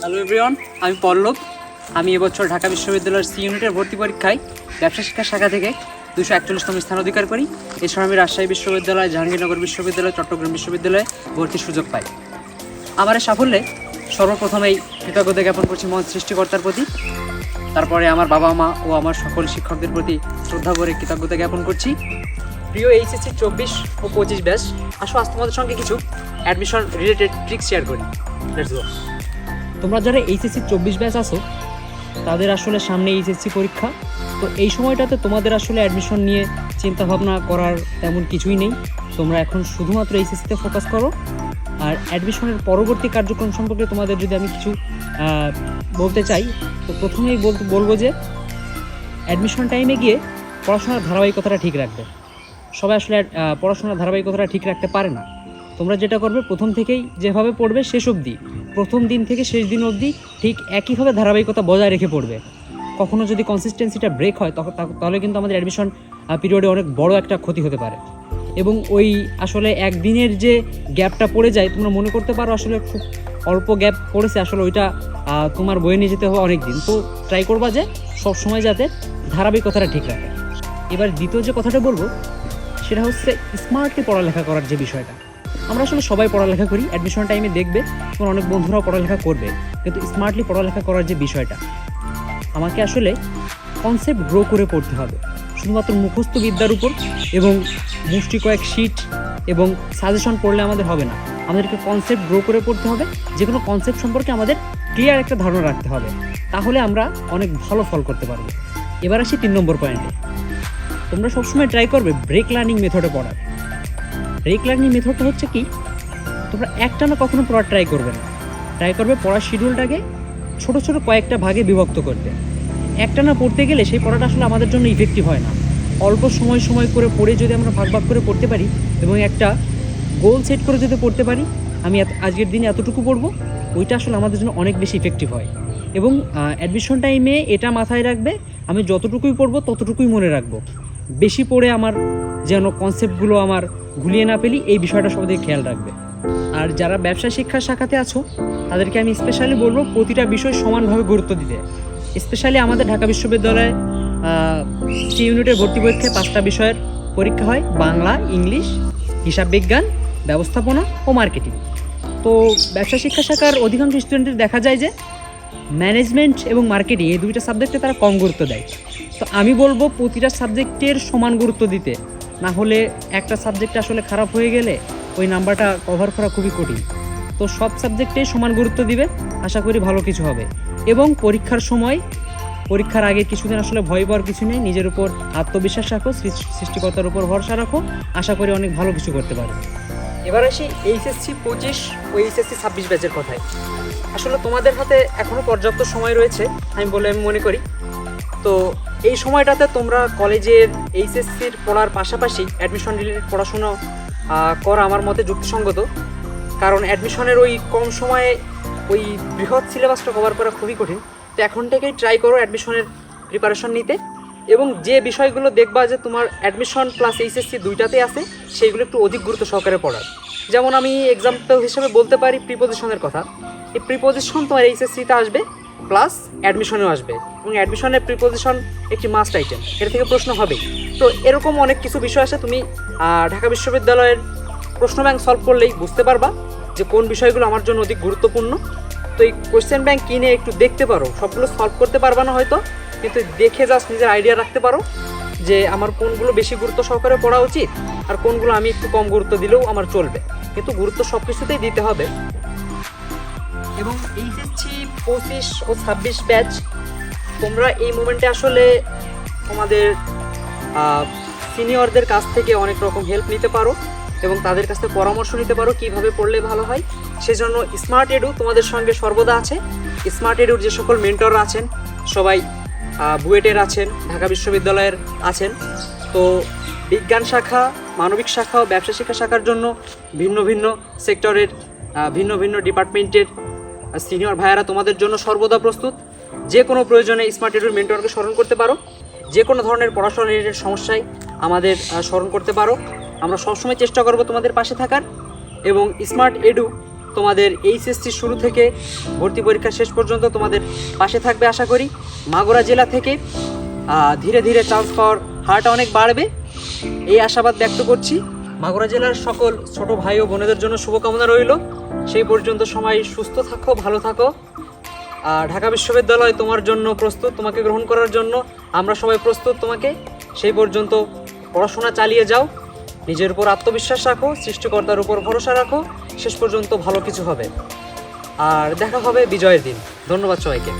Hello everyone আমি পল্লব। আমি এবছর ঢাকা বিশ্ববিদ্যালয়ের সি ইউনিটের ভর্তি পরীক্ষায় ব্যবসা শিক্ষা শাখা থেকে দুশো একচল্লিশতম স্থান অধিকার করি। এছাড়া আমি রাজশাহী বিশ্ববিদ্যালয়, জাহাঙ্গীরনগর বিশ্ববিদ্যালয়, চট্টগ্রাম বিশ্ববিদ্যালয়ে ভর্তির সুযোগ পাই। আমার সাফল্যে সর্বপ্রথমেই কৃতজ্ঞতা জ্ঞাপন করছি মহান সৃষ্টিকর্তার প্রতি। তারপরে আমার বাবা মা ও আমার সকল শিক্ষকদের প্রতি শ্রদ্ধা করে কৃতজ্ঞতা জ্ঞাপন করছি। প্রিয় এইচএসসি চব্বিশ ও পঁচিশ ব্যাচ, আসো আজ তোমাদের সঙ্গে কিছু অ্যাডমিশন রিলেটেড ট্রিক্স শেয়ার করি। লেটস তোমরা যারা এইচএসসি চব্বিশ ব্যাচ আসো তাদের আসলে সামনে এইচএসসি পরীক্ষা। তো এই সময়টাতে তোমাদের আসলে অ্যাডমিশন নিয়ে চিন্তা ভাবনা করার তেমন কিছুই নেই। তোমরা এখন শুধুমাত্র এইচএসসিতে ফোকাস করো। আর অ্যাডমিশনের পরবর্তী কার্যক্রম সম্পর্কে তোমাদের যদি আমি কিছু বলতে চাই, তো প্রথমেই বলতে বলব যে অ্যাডমিশন টাইমে গিয়ে পড়াশোনার ধারাবাহিকতাটা ঠিক রাখবে। সবাই আসলে পড়াশোনার ধারাবাহিকতাটা ঠিক রাখতে পারে না। তোমরা যেটা করবে, প্রথম থেকেই যেভাবে পড়বে শেষ অবধি। প্রথম দিন থেকে শেষ দিন অবধি ঠিক একইভাবে ধারাবাহিকতা বজায় রেখে পড়বে। কখনো যদি কনসিস্টেন্সিটা ব্রেক হয় তখন তাহলে কিন্তু আমাদের অ্যাডমিশন পিরিয়ডে অনেক বড় একটা ক্ষতি হতে পারে। এবং ওই আসলে একদিনের যে গ্যাপটা পড়ে যায়, তোমরা মনে করতে পারো আসলে খুব অল্প গ্যাপ পড়েছে, আসলে ওইটা তোমার বয়ে নিয়ে যেতে হবে অনেক দিন তো ট্রাই করবা যে সব সময় যাতে ধারাবাহিকতাটা ঠিক রাখে। এবার দ্বিতীয় যে কথাটা বলব, সেটা হচ্ছে স্মার্টলি পড়ালেখা করার যে বিষয়টা। আমরা আসলে সবাই পড়ালেখা করি অ্যাডমিশন টাইমে দেখবে, তোমার অনেক বন্ধুরাও পড়ালেখা করবে। কিন্তু স্মার্টলি পড়ালেখা করার যে বিষয়টা, আমাকে আসলে কনসেপ্ট গ্রো করে পড়তে হবে। শুধুমাত্র মুখস্থ বিদ্যার উপর এবং মুষ্টি কয়েক শিট এবং সাজেশন পড়লে আমাদের হবে না। আমাদেরকে কনসেপ্ট গ্রো করে পড়তে হবে। যে কোনো কনসেপ্ট সম্পর্কে আমাদের ক্লিয়ার একটা ধারণা রাখতে হবে। তাহলে আমরা অনেক ভালো ফল করতে পারব। এবার আসি তিন নম্বর পয়েন্টে তোমরা সবসময় ট্রাই করবে ব্রেক লার্নিং মেথডে পড়ার। ব্রেক লার্নিং মেথডটা হচ্ছে কি, তোমরা একটানা কখনো পড়া ট্রাই করবে না। ট্রাই করবে পড়ার শিডিউলটাকে ছোট ছোট কয়েকটা ভাগে বিভক্ত করতে। একটানা পড়তে গেলে সেই পড়াটা আসলে আমাদের জন্য ইফেক্টিভ হয় না। অল্প সময় সময় করে পড়ে যদি আমরা ভাগ ভাগ করে পড়তে পারি এবং একটা গোল সেট করে যদি পড়তে পারি, আমি আজকের দিনে এতটুকু পড়ব, ওইটা আসলে আমাদের জন্য অনেক বেশি ইফেক্টিভ হয়। এবং অ্যাডমিশন টাইমে এটা মাথায় রাখবে, আমি যতটুকুই পড়ব ততটুকুই মনে রাখব। বেশি পড়ে আমার যেন কনসেপ্টগুলো আমার গুলিয়ে না ফেলি এই বিষয়টা সবাই খেয়াল রাখবে। আর যারা ব্যবসা শিক্ষা শাখাতে আছো, তাদেরকে আমি স্পেশালি বলব প্রতিটা বিষয় সমানভাবে গুরুত্ব দিতে। স্পেশালি আমাদের ঢাকা বিশ্ববিদ্যালয়ে সি ইউনিটের ভর্তি পরীক্ষায় পাঁচটা বিষয়ের পরীক্ষা হয়। বাংলা, ইংলিশ, হিসাব বিজ্ঞান, ব্যবস্থাপনা ও মার্কেটিং। তো ব্যবসা শিক্ষা শাখার অধিকাংশ স্টুডেন্টের দেখা যায় যে ম্যানেজমেন্ট এবং মার্কেটিং এই দুইটা সাবজেক্টে তারা কম গুরুত্ব দেয়। তো আমি বলব প্রতিটা সাবজেক্টের সমান গুরুত্ব দিতে। না হলে একটা সাবজেক্ট আসলে খারাপ হয়ে গেলে ওই নাম্বারটা কভার করা খুবই কঠিন। তো সব সাবজেক্টেই সমান গুরুত্ব দিবে আশা করি ভালো কিছু হবে। এবং পরীক্ষার সময়, পরীক্ষার আগে কিছুদিন আসলে ভয় পাওয়ার কিছু নেই, নিজের উপর আত্মবিশ্বাস রাখো সৃষ্টিকর্তার উপর ভরসা রাখো, আশা করি অনেক ভালো কিছু করতে পারো এবার আসি এইচএসসি পঁচিশ ও এইচএসসি ছাব্বিশ ব্যাচের কথায়। আসলে তোমাদের হাতে এখনও পর্যাপ্ত সময় রয়েছে, আমি বলে আমি মনে করি তো এই সময়টাতে তোমরা কলেজের এইচএসসির পড়ার পাশাপাশি অ্যাডমিশন রিলেটেড পড়াশুনো করা আমার মতে যুক্তিসঙ্গত। কারণ অ্যাডমিশনের ওই কম সময়ে ওই বৃহৎ সিলেবাসটা কভার করা খুবই কঠিন। তো এখন থেকেই ট্রাই করো অ্যাডমিশনের প্রিপারেশন নিতে। এবং যে বিষয়গুলো দেখবা যে তোমার অ্যাডমিশন প্লাস এইচএসসি দুইটাতে আছে সেইগুলো একটু অধিক গুরুত্ব সহকারে পড়ার। যেমন আমি এক্সাম্পল হিসেবে বলতে পারি প্রিপোজিশনের কথা। এই প্রিপোজিশন তোমার এইচএসসিতে আসবে। প্লাস অ্যাডমিশনেও আসবে। এবং অ্যাডমিশনের প্রিপোজিশন একটি মাস্ট আইটেম এর থেকে প্রশ্ন হবেই তো এরকম অনেক কিছু বিষয় আছে, তুমি ঢাকা বিশ্ববিদ্যালয়ের প্রশ্ন ব্যাংক সলভ করলেই বুঝতে পারবা যে কোন বিষয়গুলো আমার জন্য অধিক গুরুত্বপূর্ণ। তো এই কোয়েশ্চেন ব্যাংক কিনে একটু দেখতে পারো। সবগুলো সলভ করতে পারবা না হয়তো, কিন্তু দেখে জাস্ট নিজের আইডিয়া রাখতে পারো যে আমার কোনগুলো বেশি গুরুত্ব সহকারে পড়া উচিত আর কোনগুলো আমি একটু কম গুরুত্ব দিলেও আমার চলবে। কিন্তু গুরুত্ব সব কিছুতেই দিতে হবে। এবং এইচএসসি পঁচিশ ও ছাব্বিশ ব্যাচ তোমরা এই মুমেন্টে আসলে তোমাদের সিনিয়রদের কাছ থেকে অনেক রকম হেল্প নিতে পারো এবং তাদের কাছ থেকে পরামর্শ নিতে পারো কীভাবে পড়লে ভালো হয়। সেজন্য স্মার্ট এডু তোমাদের সঙ্গে সর্বদা আছে। স্মার্ট এডুর যে সকল মেন্টররা আছেন, সবাই বুয়েটের আছেন, ঢাকা বিশ্ববিদ্যালয়ের আছেন। তো বিজ্ঞান শাখা, মানবিক শাখা ও ব্যবসা শিক্ষা শাখার জন্য ভিন্ন ভিন্ন সেক্টরের ভিন্ন ভিন্ন ডিপার্টমেন্টের সিনিয়র ভাইয়ারা তোমাদের জন্য সর্বদা প্রস্তুত। যে কোনো প্রয়োজনে স্মার্ট এডুর মেন্টরকে স্মরণ করতে পারো। যে কোনো ধরনের পড়াশোনা রিলেটেড সমস্যায় আমাদের স্মরণ করতে পারো। আমরা সবসময় চেষ্টা করব তোমাদের পাশে থাকার এবং স্মার্ট এডু তোমাদের এইচএসসি শুরু থেকে ভর্তি পরীক্ষা শেষ পর্যন্ত তোমাদের পাশে থাকবে আশা করি। মাগুরা জেলা থেকে ধীরে ধীরে চান্স পাওয়ার হারটা অনেক বাড়বে। এই আশাবাদ ব্যক্ত করছি। মাগুরা জেলার সকল ছোট ভাই ও বোনেদের জন্য শুভকামনা রইল। সেই পর্যন্ত সময় সুস্থ থাকো, ভালো থাকো। আর ঢাকা বিশ্ববিদ্যালয় তোমার জন্য প্রস্তুত, তোমাকে গ্রহণ করার জন্য আমরা সবাই প্রস্তুত তোমাকে। সেই পর্যন্ত পড়াশোনা চালিয়ে যাও, নিজের উপর আত্মবিশ্বাস রাখো, সৃষ্টিকর্তার উপর ভরসা রাখো, শেষ পর্যন্ত ভালো কিছু হবে। আর দেখা হবে বিজয়ের দিন। ধন্যবাদ সবাইকে।